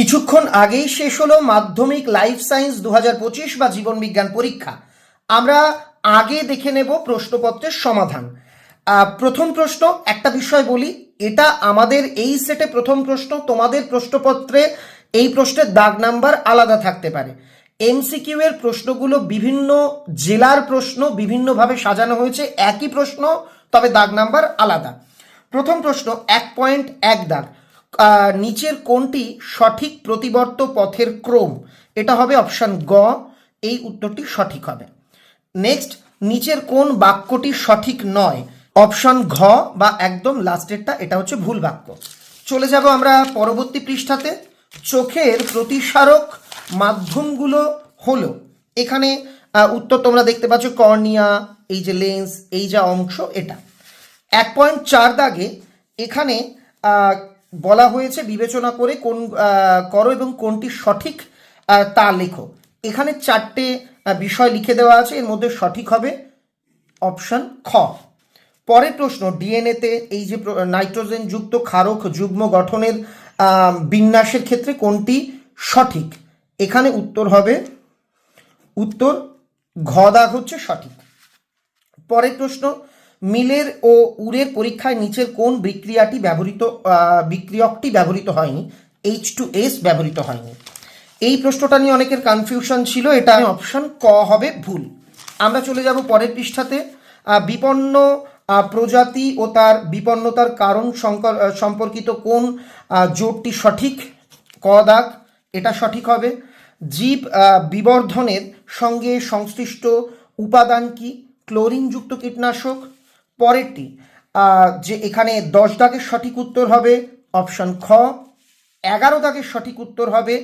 কিছুক্ষণ আগেই শেষ হলো মাধ্যমিক লাইফ সায়েন্স দু বা জীবন বিজ্ঞান পরীক্ষা। আমরা আগে দেখে নেব প্রশ্নপত্রের সমাধান। প্রথম প্রশ্ন, একটা বিষয় বলি, এটা আমাদের এই সেটে প্রথম প্রশ্ন, তোমাদের প্রশ্নপত্রে এই প্রশ্নের দাগ নাম্বার আলাদা থাকতে পারে। এমসিকিউ এর প্রশ্নগুলো বিভিন্ন জেলার প্রশ্ন, বিভিন্নভাবে সাজানো হয়েছে, একই প্রশ্ন, তবে দাগ নাম্বার আলাদা। প্রথম প্রশ্ন, এক পয়েন্ট এক দাগ। নিচের কোনটি সঠিক প্রতিবর্ত পথের ক্রম? এটা হবে অপশান গ, এই উত্তরটি সঠিক হবে। নেক্সট, নিচের কোন বাক্যটি সঠিক নয়? অপশন ঘ বা একদম লাস্টেরটা এটা হচ্ছে ভুল বাক্য। চলে যাব আমরা পরবর্তী পৃষ্ঠাতে। চোখের প্রতিসারক মাধ্যমগুলো হলো, এখানে উত্তর তোমরা দেখতে পাচ্ছ কর্নিয়া, এই যে লেন্স এই যা অংশ, এটা। এক পয়েন্ট চার দাগে এখানে বলা হয়েছে, বিবেচনা করে কোন করো এবং কোনটি সঠিক তা লেখো। এখানে চারটে বিষয় লিখে দেওয়া আছে, এর মধ্যে সঠিক হবে অপশন খ। পরের প্রশ্ন ডিএনএতে এই যে প্র- নাইট্রোজেনযুক্ত ক্ষারক যুগ্ম গঠনের বিন্যাসের ক্ষেত্রে কোনটি সঠিক? এখানে উত্তর হবে, উত্তর ঘ দাগ হচ্ছে সঠিক। পরের প্রশ্ন মিলের ও উরের পরীক্ষায় নিচের কোন বিক্রিয়াটি ব্যবহৃত বিক্রিয়কটি ব্যবহৃত হয়নি? এইচ টু এস ব্যবহৃত হয়নি। এই প্রশ্নটা নিয়ে অনেকের কনফিউশন ছিল। এটা অপশন ক হবে ভুল। আমরা চলে যাব পরের পৃষ্ঠাতে। বিপন্ন প্রজাতি ও তার বিপন্নতার কারণ সম্পর্কিত কোন জোটটি সঠিক? ক দাগ, এটা সঠিক হবে। জীব বিবর্ধনের সঙ্গে সংশ্লিষ্ট উপাদান কি? ক্লোরিনযুক্ত কীটনাশক পরেরটি যে এখানে দশ দাগের সঠিক উত্তর হবে, অপশন খ। এগারো দাগের সঠিক উত্তর হবে,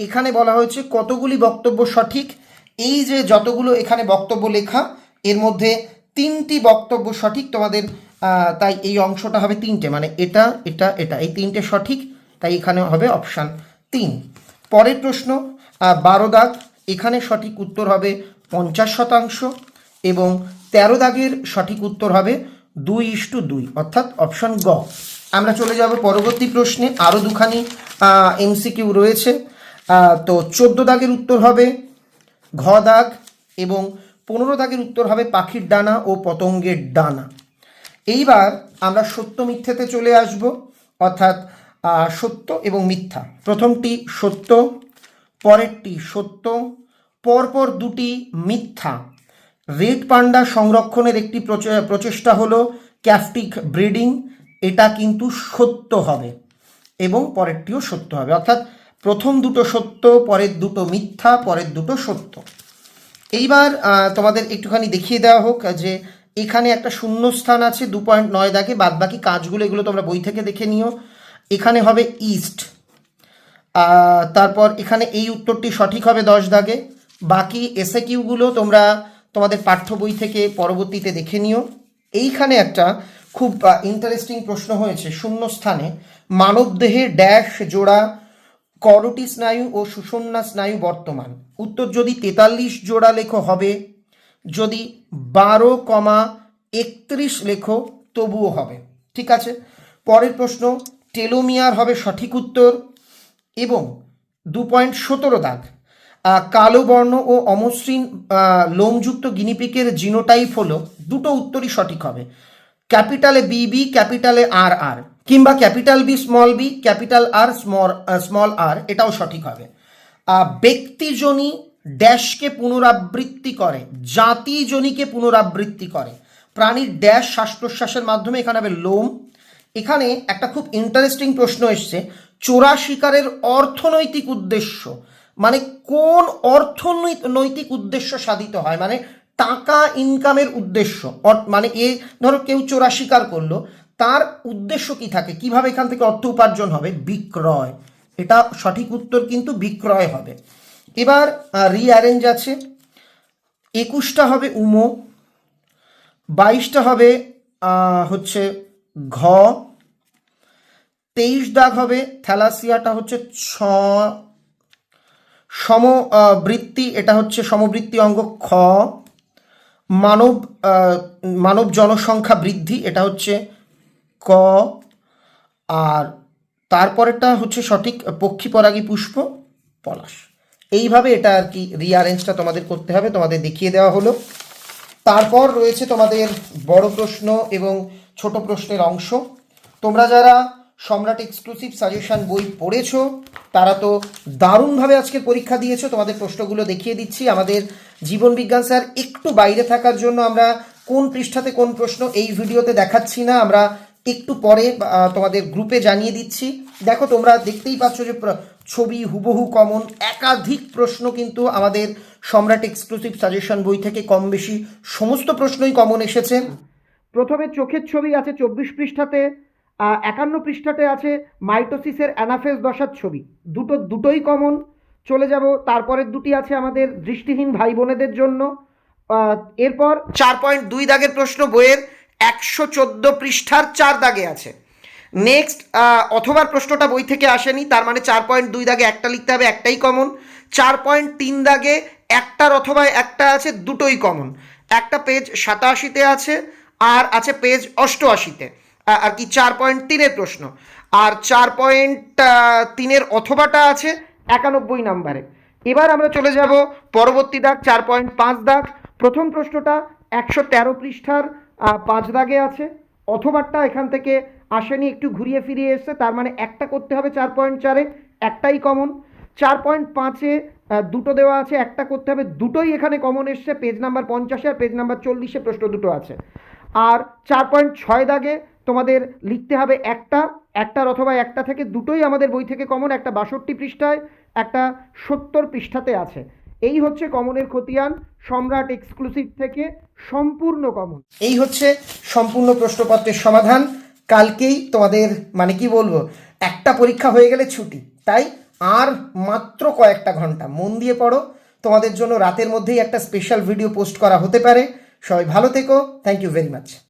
এখানে বলা হয়েছে কতগুলি বক্তব্য সঠিক। এই যে যতগুলো এখানে বক্তব্য লেখা, এর মধ্যে তিনটি বক্তব্য সঠিক তোমাদের তাই এই অংশটা হবে তিনটে মানে এটা এটা এটা, এই তিনটে সঠিক, তাই এখানে হবে অপশান তিন। পরের প্রশ্ন বারো দাগ, এখানে সঠিক উত্তর হবে পঞ্চাশ শতাংশ এবং তেরো দাগের সঠিক উত্তর হবে দুই ইস্টু দুই, অর্থাৎ অপশন গ। আমরা চলে যাব পরবর্তী প্রশ্নে আরও দুখানি এমসিকিউ রয়েছে। তো চোদ্দ দাগের উত্তর হবে ঘ দাগ এবং পনেরো দাগের উত্তর হবে পাখির ডানা ও পতঙ্গের ডানা। এইবার আমরা সত্য মিথ্যেতে চলে আসব, অর্থাৎ সত্য এবং মিথ্যা। প্রথমটি সত্য, পরেরটি সত্য, পরপর দুটি মিথ্যা। রেড পান্ডা সংরক্ষণের একটি প্রচে- প্রচেষ্টা হলো ক্যাফটিক ব্রিডিং। এটা কিন্তু সত্য হবে এবং পরেরটিও সত্য হবে। অর্থাৎ প্রথম দুটো সত্য, পরের দুটো মিথ্যা, পরের দুটো সত্য। এইবার তোমাদের একটুখানি দেখিয়ে দেওয়া হোক যে এখানে একটা শূন্যস্থান আছে দু পয়েন্ট নয় দাগে। বাদ বাকি কাজগুলো, এগুলো তোমরা বই থেকে দেখে নিও। এখানে হবে ইস্ট। তারপর এখানে এই উত্তরটি সঠিক হবে দশ দাগে। বাকি এসএ কিউগুলো তোমরা তোমাদের পাঠ্য বই থেকে পরবর্তীতে দেখে নিও। এইখানে একটা খুব ইন্টারেস্টিং প্রশ্ন হয়েছে শূন্য স্থানে মানবদেহে ড্যাশ জোড়া করটি স্নায়ু ও সুষুম্না স্নায়ু বর্তমান। উত্তর, যদি তেতাল্লিশ জোড়া লেখো হবে, যদি বারো কমা একত্রিশ লেখো, তবুও হবে। ঠিক আছে? পরের প্রশ্ন, টেলোমিয়ার হবে সঠিক উত্তর এবং দু পয়েন্ট সতেরো দাগ। কালো বর্ণ ও অমসৃণ লোমযুক্ত গিনিপিকের জিনোটাইপ হলো দুটো উত্তরই সঠিক হবে। ক্যাপিটালে বি বি, ক্যাপিটালে আর আর কিংবা capital B small B, capital R small small R, এটাও সঠিক হবে। ব্যক্তিজনী ড্যাশকে পুনরাবৃত্তি করে, জাতিজনীকে পুনরাবৃত্তি করে। প্রাণীর ড্যাশ শ্বাস প্রশ্বাসের মাধ্যমে এখানে হবে লোম। এখানে একটা খুব ইন্টারেস্টিং প্রশ্ন এসছে চোরা শিকারের অর্থনৈতিক উদ্দেশ্য। মানে কোন অর্থনৈতিক উদ্দেশ্য সাধিত হয়? মানে টাকা ইনকামের উদ্দেশ্য। মানে এ ধরো কেউ চোরা শিকার করল, তার উদ্দেশ্য কি থাকে? কীভাবে এখান থেকে অর্থ উপার্জন হবে? বিক্রয়। এটা সঠিক উত্তর কিন্তু বিক্রয় হবে। এবার রিঅ্যারেঞ্জ আছে। একুশটা হবে উমো, বাইশটা হবে হচ্ছে ঘ, তেইশ দাগ হবে, থ্যালাসিয়াটা হচ্ছে ছ সম আহ, বৃত্তি এটা হচ্ছে সমবৃত্তি অঙ্গ খ। মানব মানব জনসংখ্যা বৃদ্ধি এটা হচ্ছে ক। আর তারপরেরটা হচ্ছে সঠিক পক্ষী পরাগী পুষ্প পলাশ। এইভাবে এটা আর কি রিয়ারেঞ্জটা তোমাদের করতে হবে তোমাদের দেখিয়ে দেওয়া হলো। তারপর রয়েছে তোমাদের বড় প্রশ্ন এবং ছোট প্রশ্নের অংশ। তোমরা যারা সম্রাট এক্সক্লুসিভ সাজেশন বই পড়েছো। তারা তো দারুণভাবে আজকে পরীক্ষা দিয়েছ। তোমাদের প্রশ্নগুলো দেখিয়ে দিচ্ছি। আমাদের জীবন বিজ্ঞান স্যার একটু বাইরে থাকার জন্য আমরা কোন পৃষ্ঠাতে কোন প্রশ্ন এই ভিডিওতে দেখাচ্ছি না। আমরা একটু পরে তোমাদের গ্রুপে জানিয়ে দিচ্ছি। দেখো, তোমরা দেখতেই পাচ্ছ যে ছবি হুবহু কমন। একাধিক প্রশ্ন কিন্তু আমাদের সম্রাট এক্সক্লুসিভ সাজেশন বই থেকে কম বেশি সমস্ত প্রশ্নই কমন এসেছে। প্রথমে চোখের ছবি আছে চব্বিশ পৃষ্ঠাতে। একান্ন পৃষ্ঠাতে আছে, মাইটোসিসের অ্যানাফেস দশার ছবি। দুটো, দুটোই কমন চলে যাব। তারপরের দুটি আছে আমাদের দৃষ্টিহীন ভাই বোনেদের জন্য এরপর চার পয়েন্ট দুই দাগের প্রশ্ন, বইয়ের একশো চোদ্দ পৃষ্ঠার চার দাগে আছে। নেক্সট অথবা প্রশ্নটা বই থেকে আসেনি, তার মানে চার পয়েন্ট দুই দাগে একটা লিখতে হবে, একটাই কমন চার পয়েন্ট তিন দাগে একটার অথবা একটা আছে, দুটোই কমন একটা পেজ সাতাশিতে আছে, আর আছে পেজ অষ্টআশিতে। আর কি চার পয়েন্ট তিনের প্রশ্ন। আর চার পয়েন্ট তিনের অথবাটা আছে একানব্বই নাম্বারে। এবার আমরা চলে যাব পরবর্তী দাগ, চার পয়েন্ট পাঁচ দাগ। প্রথম প্রশ্নটা একশো তেরো পৃষ্ঠার পাঁচ দাগে আছে। অথবাটা এখান থেকে আসেনি, একটু ঘুরিয়ে ফিরিয়ে এসছে, তার মানে একটা করতে হবে চার পয়েন্ট চারে, একটাই কমন চার পয়েন্ট পাঁচে দুটো দেওয়া আছে, একটা করতে হবে, দুটোই এখানে কমন এসছে পেজ নাম্বার পঞ্চাশে আর পেজ নাম্বার চল্লিশে প্রশ্ন দুটো আছে। আর চার পয়েন্ট ছয় দাগে তোমাদের লিখতে হবে একটা, একটার অথবা একটা থেকে দুটোই আমাদের বই থেকে কমন একটা বাষট্টি পৃষ্ঠায়, একটা সত্তর পৃষ্ঠাতে আছে। এই হচ্ছে কমনের খতিয়ান, সম্রাট এক্সক্লুসিভ থেকে সম্পূর্ণ কমন এই হচ্ছে সম্পূর্ণ প্রশ্নপত্রের সমাধান। কালকেই তোমাদের মানে কি বলব, একটা পরীক্ষা হয়ে গেলে ছুটি। তাই আর মাত্র কয়েকটা ঘণ্টা মন দিয়ে পড়ো। তোমাদের জন্য রাতের মধ্যেই একটা স্পেশাল ভিডিও পোস্ট করা হতে পারে। সবাই ভালো থেকো। Thank you very much